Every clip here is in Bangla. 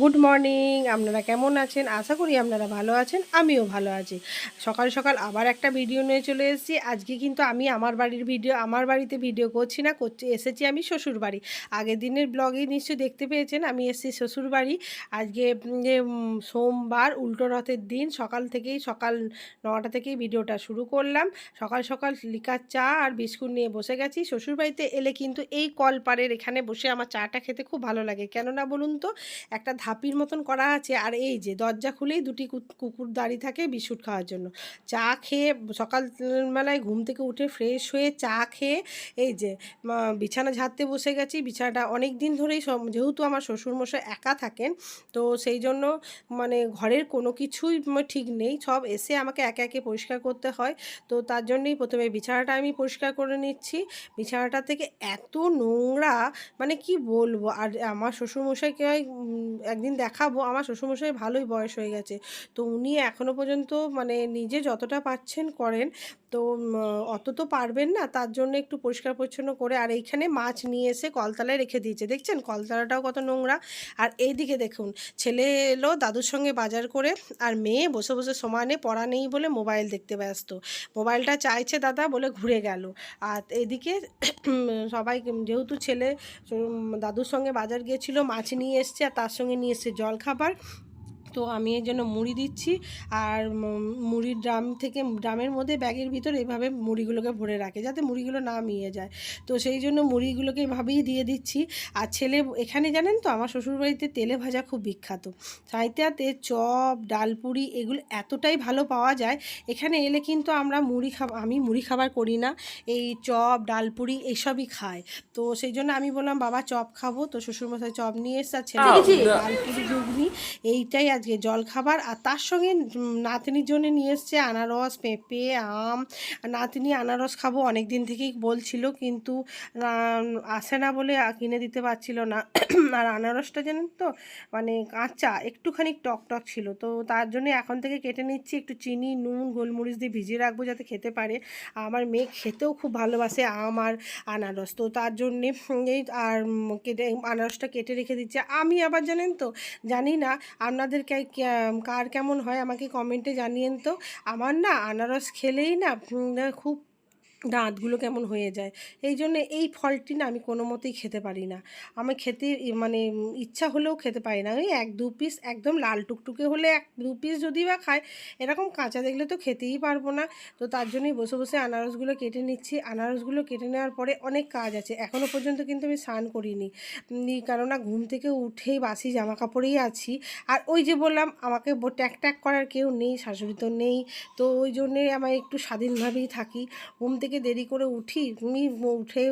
গুড মর্নিং আপনারা কেমন আছেন? আশা করি আপনারা ভালো আছেন, আমিও ভালো আছি। সকাল সকাল আবার একটা ভিডিও নিয়ে চলে এসেছি। আজকে কিন্তু আমি আমার বাড়ির ভিডিও আমার বাড়িতে ভিডিও করছি না, করছি, এসেছি আমি শ্বশুর বাড়ি। আগের দিনের ব্লগেই নিশ্চয়ই দেখতে পেয়েছেন, আমি এসেছি শ্বশুর বাড়ি। আজকে সোমবার, উল্টো রথের দিন, সকাল থেকেই, সকাল নটা থেকেই ভিডিওটা শুরু করলাম। সকাল সকাল লিকার চা আর বিস্কুট নিয়ে বসে গেছি। শ্বশুরবাড়িতে এলে কিন্তু এই কল কলপাড়ের এখানে বসে আমার চাটা খেতে খুব ভালো লাগে। কেননা বলুন তো, একটা ধাপির মতন করা আছে। আর এই যে দরজা খুলেই দুটি কুকুর দাঁড়িয়ে থাকে বিস্কুট খাওয়ার জন্য। চা খেয়ে সকালবেলায় ঘুম থেকে উঠে ফ্রেশ হয়ে চা খেয়ে এই যে বিছানা ঝাড়তে বসে গেছি। বিছানাটা অনেক দিন ধরেই যেহেতু আমার শ্বশুরমশাই একা থাকেন, তো সেই জন্য মানে ঘরের কোনো কিছুই ঠিক নেই। সব এসে আমাকে একে একে পরিষ্কার করতে হয়। তো তার জন্যই প্রথমে বিছানাটা আমি পরিষ্কার করে নিচ্ছি। বিছানাটা থেকে এত নোংরা মানে কি বলব? আর আমার শ্বশুরমশাইকে একদিন দেখাবো। আমার শ্বশুরমশাই ভালোই বয়স হয়ে গেছে। তো উনি এখনও পর্যন্ত মানে নিজে যতটা পাচ্ছেন করেন। তো অত তো পারবেন না। তার জন্য একটু পরিষ্কার পরিচ্ছন্ন করে আর এইখানে মাছ নিয়ে এসে কলতলায় রেখে দিয়েছে। দেখছেন? কলতলাটাও কত নোংরা। আর এইদিকে দেখুন, ছেলে এলো দাদুর সঙ্গে বাজার করে আর মেয়ে বসে বসে সমানে পড়া নেই বলে মোবাইল দেখতে ব্যস্ত। মোবাইলটা চাইছে দাদা বলে ঘুরে গেল। আর এদিকে সবাই যেহেতু ছেলে দাদুর সঙ্গে বাজার গিয়েছিল, মাছ নিয়ে এসছে আর তার সঙ্গে নিয়ে এসছে জল খাবার তো আমি এর জন্য মুড়ি দিচ্ছি আর মুড়ির ড্রাম থেকে ড্রামের মধ্যে ব্যাগের ভিতর এভাবে মুড়িগুলোকে ভরে রাখে যাতে মুড়িগুলো না মিয়ে যায়। তো সেই জন্য মুড়িগুলোকে এভাবেই দিয়ে দিচ্ছি। আর ছেলে এখানে জানেন তো আমার শ্বশুরবাড়িতে তেলে ভাজা খুব বিখ্যাত। সাঁইতিয়াতে চপ ডালপুরি এগুলো এতটাই ভালো পাওয়া যায়। এখানে এলে কিন্তু আমরা মুড়ি খাব আমি মুড়ি খাবার করি না। এই চপ ডালপুরি এইসবই খাই। তো সেই জন্য আমি বললাম বাবা চপ খাব। তো শ্বশুরমশাই চপ নিয়ে এসছে। আর ছেলে ডালপুরি ঘুগনি এইটাই আজকে জল খাবার আর তার সঙ্গে নাতনির জন্য নিয়ে এসছে আনারস, পেঁপে, আম। নাতনি আনারস খাব অনেক দিন থেকেই বলছিল কিন্তু আসে না বলে কিনে দিতে পারছিল না। আর আনারসটা জানেন তো মানে কাঁচা, একটুখানি টক টক ছিল। তো তার জন্য এখন থেকে কেটে নিচ্ছি, একটু চিনি, নুন, গোলমরিচ দিয়ে ভিজিয়ে রাখব যাতে খেতে পারে। আমার মেয়ে খেতেও খুব ভালোবাসে আম আর আনারস। তো তার জন্যে এই আর কেটে, আনারসটা কেটে রেখে দিচ্ছে। আমি আবার জানেন তো, জানি না আপনাদের কে- কার কেমন হয় আমাকে কমেন্টে জানিয়েন তো। আমার না আনারস খেলেই না খুব দাঁতগুলো কেমন হয়ে যায়। এই জন্য এই ফলটি না আমি কোনো মতেই খেতে পারি না। আমি খেতে মানে ইচ্ছা হলেও খেতে পারি না। ওই এক দু পিস একদম লাল টুকটুকে হলে এক দু পিস যদি বা খায়, এরকম কাঁচা দেখলে তো খেতেই পারব না। তো তার জন্যই বসে বসে আনারসগুলো কেটে নিচ্ছি। আনারসগুলো কেটে নেওয়ার পরে অনেক কাজ আছে। এখনও পর্যন্ত কিন্তু আমি স্নান করিনি। কেননা ঘুম থেকে উঠেই বাসি জামা কাপড়েই আছি। আর ওই যে বললাম, আমাকে ট্যাক ট্যাক করার কেউ নেই, শাশুড়ি তো নেই। তো ওই জন্যে আমি একটু স্বাধীনভাবেই থাকি। ঘুম থেকে দেরি করে উঠি, উনি উঠে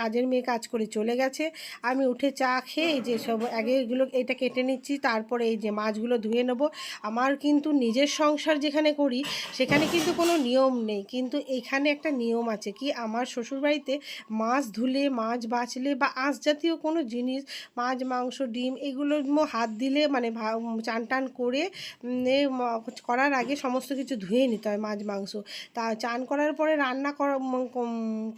কাজের মেয়ে কাজ করে চলে গেছে। আমি উঠে চা খেয়ে যে সব আগে এগুলো, এটা কেটে নিচ্ছি, তারপরে এই যে মাছগুলো ধুয়ে নেব। আমার কিন্তু নিজের সংসার যেখানে করি, সেখানে কিন্তু কোনো নিয়ম নেই। কিন্তু এখানে একটা নিয়ম আছে কি, আমার শ্বশুরবাড়িতে মাছ ধুলে, মাছ বাছলে বা আঁশ জাতীয় কোনো জিনিস, মাছ, মাংস, ডিম, এগুলো হাত দিলে মানে চান টান করে করার আগে সমস্ত কিছু ধুয়ে নিতে হয় মাছ, মাংস। তা চান করার পরে রান্না করা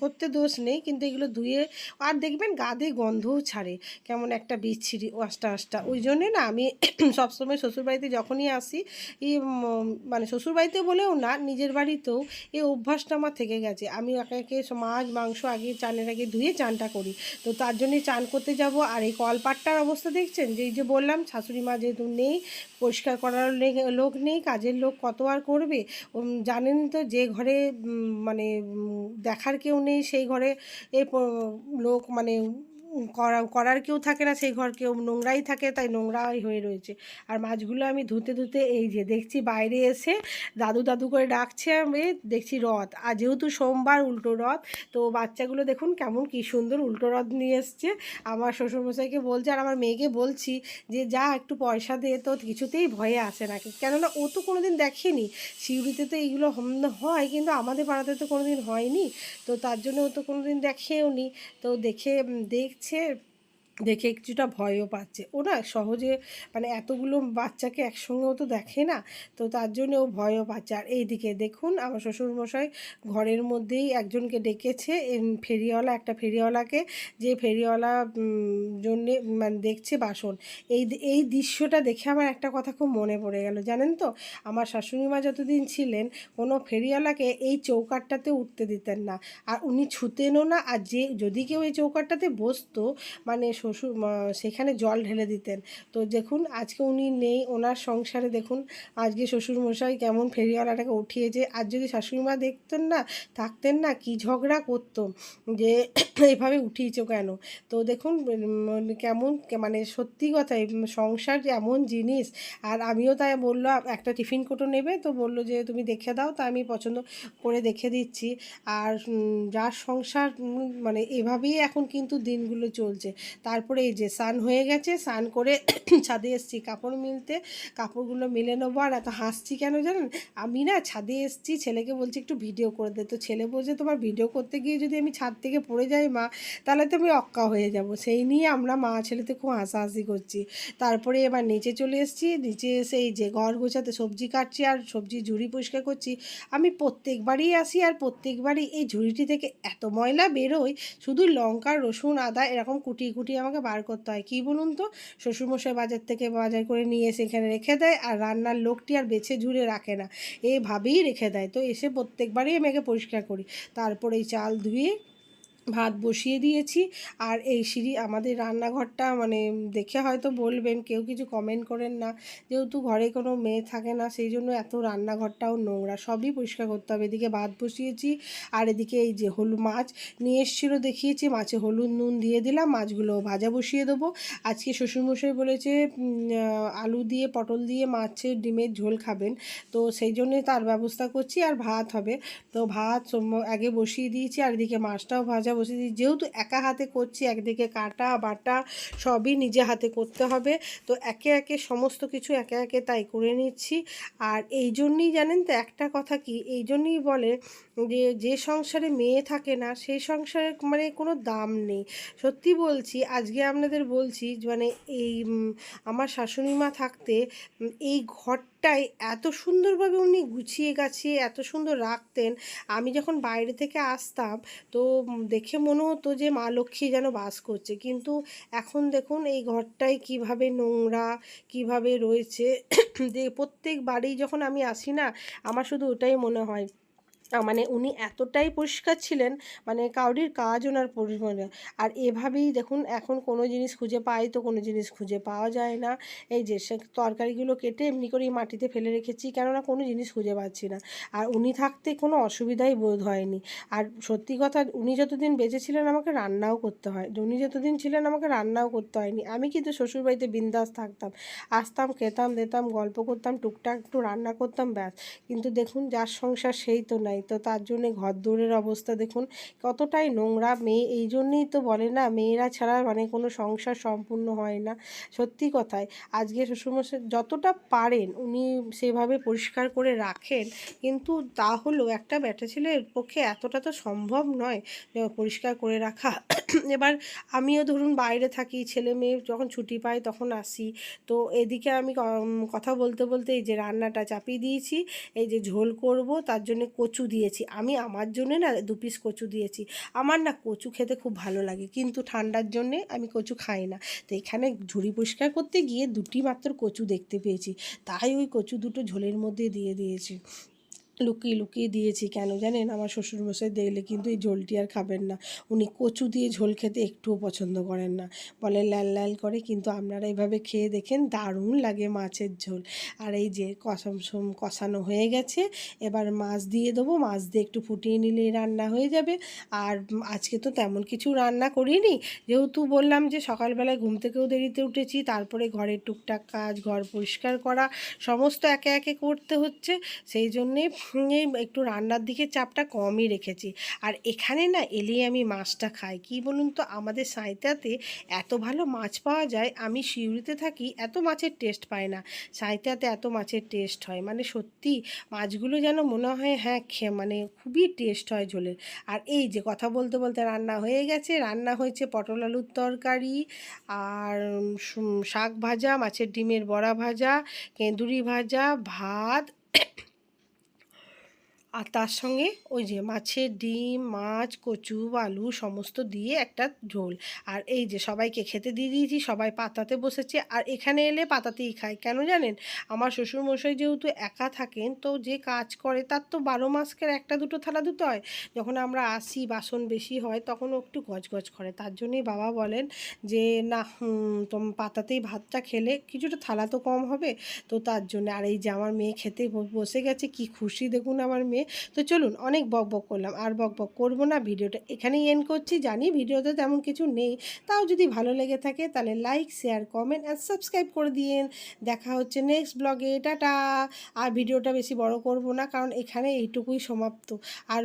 করতে দোষ নেই কিন্তু এগুলো ধুয়ে আর দেখবেন গাদে গন্ধও ছাড়ে কেমন একটা বিচ্ছিরি আস্টা আস্টা ওই জন্যে না আমি সবসময় শ্বশুরবাড়িতে যখনই আসি উম, মানে শ্বশুরবাড়িতে বলেও না নিজের বাড়িতেও এই অভ্যাসটা আমার থেকে গেছে। আমি একে মাছ মাংস আগে চানের আগে ধুয়ে চানটা করি। তো তার জন্যই চান করতে যাব আর এই কলপাটটার অবস্থা দেখছেন? যে যে বললাম শাশুড়ি মা যেহেতু নেই পরিষ্কার করার লোক নেই কাজের লোক কত আর করবে? জানেন তো যে ঘরে মানে দেখার কেউ নেই সেই ঘরে এ লোক মানে করা করার কেউ থাকে না সেই ঘর কেউ নোংরাই থাকে তাই নোংরাই হয়ে রয়েছে। আর মাছগুলো আমি ধুতে ধুতে এই যে দেখছি বাইরে এসে দাদু দাদু করে ডাকছে আমি দেখছি রথ। আর যেহেতু সোমবার উল্টো রথ তো বাচ্চাগুলো দেখুন কেমন কি সুন্দর উল্টো রথ নিয়ে এসছে। আমার শ্বশুরমশাইকে বলছে আর আমার মেয়েকে বলছি যে যা একটু পয়সা দে তো কিছুতেই ভয়ে আসে না। কেননা ও তো কোনোদিন দেখেনি। সিউড়িতে তো এইগুলো হয় কিন্তু আমাদের পাড়াতে তো কোনোদিন হয়নি। তো তার জন্য ও তো কোনোদিন দেখেও নি তো দেখে উম, দেখছে দেখে কিছুটা ভয়ও পাচ্ছে। ও না সহজে মানে এতগুলো বাচ্চাকে একসঙ্গেও তো দেখে না, তো তার জন্য ও ভয়ও পাচ্ছে। আর এইদিকে দেখুন আমার শ্বশুরমশাই ঘরের মধ্যেই একজনকে ডেকেছে ফেরিওয়ালা, একটা ফেরিওয়ালাকে, যে ফেরিওয়ালা জন্যে মানে দেখছে বাসন। এই এই দৃশ্যটা দেখে আমার একটা কথা খুব মনে পড়ে গেল, জানেন তো? আমার শাশুড়ি মা যতদিন ছিলেন, কোনো ফেরিওয়ালাকে এই চৌকাটটাতে উঠতে দিতেন না। আর উনি ছুতেনও না, আর যে, যদি কেউ এই চৌকাটটাতে বসতো মানে শ্বশুর সেখানে জল ঢেলে দিতেন। তো দেখুন আজকে উনি নেই ওনার সংসারে দেখুন আজকে শ্বশুরমশাই কেমন ফেরিওয়ালাটাকে উঠিয়েছে। আর যদি শাশুড়ি মা দেখতেন না থাকতেন না কি ঝগড়া করতো যে এভাবে উঠিয়েছো কেন? তো দেখুন কেমন মানে সত্যি উম, সংসার যে এমন জিনিস আর আমিও তাই বলল একটা টিফিন কোটো নেবে তো বলল যে তুমি দেখে দাও তা আমি পছন্দ করে দেখে দিচ্ছি। আর যার সংসার মানে এভাবেই এখন কিন্তু দিনগুলো চলছে। তারপরে এই যে স্নান হয়ে গেছে, স্নান করে ছাদে এসছি কাপড় মিলতে। কাপড়গুলো মিলে নেব আর এত হাসছি কেন জানেন? আমি না ছাদে এসছি, ছেলেকে বলছি একটু ভিডিও করে দে। তো ছেলে বলছে, তোমার ভিডিও করতে গিয়ে যদি আমি ছাদ থেকে পড়ে যাই মা, তাহলে তো আমি অক্কা হয়ে যাব। সেই নিয়ে আমরা মা ছেলেতে খুব হাসাহাসি করছি। তারপরে এবার নিচে চলে এসেছি। নিচে এসে এই যে ঘর গোছাতে সবজি কাটছি আর সবজি ঝুড়ি পরিষ্কার করছি। আমি প্রত্যেকবারই আসি আর প্রত্যেকবারই এই ঝুড়িটি থেকে এত ময়লা বেরোয়, শুধু লঙ্কা, রসুন, আদা এরকম কুটিয়ে কুটিয়ে আমাকে বার করতে হয়। কী বলুন তো? শ্বশুরমশাই বাজার থেকে বাজার করে নিয়ে এসে এখানে রেখে দেয় আর রান্নার লোকটি আর বেছে ঝুড়ে রাখে না। এভাবেই রেখে দেয়। তো এসে প্রত্যেকবারই আমি একে পরিষ্কার করি। তারপরে এই চাল ধুয়ে ভাত বসিয়ে দিয়েছি। আর এই সিঁড়ি, আমাদের রান্নাঘরটা মানে দেখে হয়তো বলবেন, কেউ কিছু কমেন্ট করেন না। যেহেতু ঘরে কোনো মেয়ে থাকে না, সেই জন্য এত রান্নাঘরটাও নোংরা, সবই পরিষ্কার করতে হবে। এদিকে ভাত বসিয়েছি, আর এদিকে এই যে হলুদ মাছ নিয়ে এসেছিল, দেখিয়েছি। মাছে হলুদ নুন দিয়ে দিলাম মাছগুলো ভাজা বসিয়ে দেবো। আজকে শ্বশুরমশাই বলেছে আলু দিয়ে, পটল দিয়ে মাছের ডিমের ঝোল খাবেন। তো সেই জন্যে তার ব্যবস্থা করছি, আর ভাত হবে। তো ভাত আগে বসিয়ে দিয়েছি, আর এদিকে মাছটাও ভাজা বসিয়ে দিয়েছি যেহেতু একা হাতে করছি, একদিকে কাটা, বাটা সবই নিজে হাতে করতে হবে। তো একে একে সমস্ত কিছু একে একে তাই করে নিচ্ছি। আর এই জন্যই জানেন তো একটা কথা কি, এই জন্যই বলে যে যে সংসারে মেয়ে থাকে না, সেই সংসারে মানে কোনো দাম নেই। সত্যি বলছি, আজকে আপনাদের বলছি মানে এই আমার শাশুড়ি মা থাকতে এই এই ঘরটাই এত সুন্দরভাবে উনি গুছিয়ে গাছিয়ে এত সুন্দর রাখতেন। আমি যখন বাইরে থেকে আসতাম, তো দেখে মনে হতো যে মা লক্ষ্মী যেন বাস করছে। কিন্তু এখন দেখুন এই ঘরটাই কীভাবে নোংরা, কীভাবে রয়েছে। যে প্রত্যেক বাড়ি যখন আমি আসি না, আমার শুধু ওটাই মনে হয়। মানে উনি এতটাই পরিষ্কার ছিলেন মানে কাউরির কাজ ওনার পরিমাণে আর এভাবেই দেখুন, এখন কোনো জিনিস খুঁজে পাই তো কোনো জিনিস খুঁজে পাওয়া যায় না। এই যে সে তরকারিগুলো কেটে এমনি করেই মাটিতে ফেলে রেখেছি, কেননা কোনো জিনিস খুঁজে পাচ্ছি না। আর উনি থাকতে কোনো অসুবিধাই বোধ হয়নি। আর সত্যি কথা, উনি যতদিন বেঁচে ছিলেন আমাকে রান্নাও করতে হয়, উনি যতদিন ছিলেন আমাকে রান্নাও করতে হয়নি। আমি কিন্তু শ্বশুরবাড়িতে বিন্দাস থাকতাম, আসতাম, খেতাম, দিতাম, গল্প করতাম, টুকটাক একটু রান্না করতাম, ব্যাস। কিন্তু দেখুন, যার সংসার সেই তো নাই। তো তার জন্যে ঘর দৌড়ের অবস্থা দেখুন, কতটাই নোংরা। মেয়ে এই জন্যেই তো বলে না, মেয়েরা ছাড়া মানে কোনো সংসার সম্পূর্ণ হয় না। সত্যি কথায়, আজকে শ্বশুরমশাই যতটা পারেন উনি সেভাবে পরিষ্কার করে রাখেন, কিন্তু তা হলেও একটা ব্যাটা ছেলের পক্ষে এতটা তো সম্ভব নয় পরিষ্কার করে রাখা। এবার আমিও ধরুন বাইরে থাকি, ছেলে মেয়ে যখন ছুটি পাই তখন আসি। তো এদিকে আমি কথা বলতে বলতে এই যে রান্নাটা চাপিয়ে দিয়েছি, এই যে ঝোল করব, তার জন্য কচু দিয়েছি। আমি আমার জন্যে না দু পিস কচু দিয়েছি। আমার না কচু খেতে খুব ভালো লাগে। কিন্তু ঠান্ডার জন্যে আমি কচু খাই না। তো এখানে ঝুড়ি পরিষ্কার করতে গিয়ে দুটি মাত্র কচু দেখতে পেয়েছি। তাই ওই কচু দুটো ঝোলের মধ্যে দিয়ে দিয়েছি। লুকিয়ে লুকিয়ে দিয়েছি কেন জানেন? আমার শ্বশুরমশাই দেখলে কিন্তু এই ঝোলটি আর খাবেন না। উনি কচু দিয়ে ঝোল খেতে একটুও পছন্দ করেন না। বলে ল্যাল ল্যাল করে, কিন্তু আপনারা এইভাবে খেয়ে দেখেন দারুণ লাগে মাছের ঝোল। আর এই যে কষম সম কষানো হয়ে গেছে, এবার মাছ দিয়ে দেবো। মাছ দিয়ে একটু ফুটিয়ে নিলেই রান্না হয়ে যাবে। আর আজকে তো তেমন কিছু রান্না করিনি। যেহেতু বললাম যে সকালবেলায় ঘুম থেকেও দেরিতে উঠেছি, তারপরে ঘরের টুকটাক কাজ, ঘর পরিষ্কার করা, সমস্ত একে একে করতে হচ্ছে। সেই জন্যে একটু রান্নার দিকে চাপটা কমই রেখেছি। আর এখানে না এলেই আমি মাছটা খাই। কি বলুন তো? আমাদের সাঁইতাতে এত ভালো মাছ পাওয়া যায়, আমি শিউরিতে থাকি, এত মাছের টেস্ট পাই না। সাঁইতাতে এত মাছের টেস্ট হয়। মানে সত্যি মাছগুলো যেন মনে হয় হ্যাঁ খে মানে খুবই টেস্ট হয় ঝোলের। আর এই যে কথা বলতে বলতে রান্না হয়ে গেছে। রান্না হয়েছে পটল আলুর তরকারি, আর শাক ভাজা, মাছের ডিমের বড়া ভাজা, কেঁদুরি ভাজা, ভাত আর তার সঙ্গে ওই যে মাছের ডিম, মাছ, কচু, আলু সমস্ত দিয়ে একটা ঝোল। আর এই যে সবাইকে খেতে দিয়ে দিয়েছি, সবাই পাতাতে বসেছে। আর এখানে এলে পাতাতেই খায়। কেন জানেন? আমার শ্বশুরমশাই যেহেতু একা থাকেন, তো যে কাজ করে তার তো বারো মাসকের একটা দুটো থালা দুটো হয়। যখন আমরা আসি, বাসন বেশি হয়, তখন একটু গজগজ করে। তার জন্যই বাবা বলেন যে, না তোম পাতাতেই ভাতটা খেলে কিছুটা থালা তো কম হবে। তো তার জন্য, আর এই যে আমার মেয়ে খেতে বসে গেছে, কি খুশি দেখুন আমার মেয়ে। তো চলুন অনেক বক বক করলাম। আর বক বক করব না, ভিডিওটা এখানেই এন্ড করছি। জানি ভিডিওতে তেমন কিছু নেই, তাও যদি ভালো লেগে থাকে তাহলে like share comment and subscribe করে দিন দেখা হচ্ছে নেক্সট ব্লগে টাটা। আর ভিডিওটা বেশি বড় করব না, কারণ এখানে এইটুকুই সমাপ্ত। আর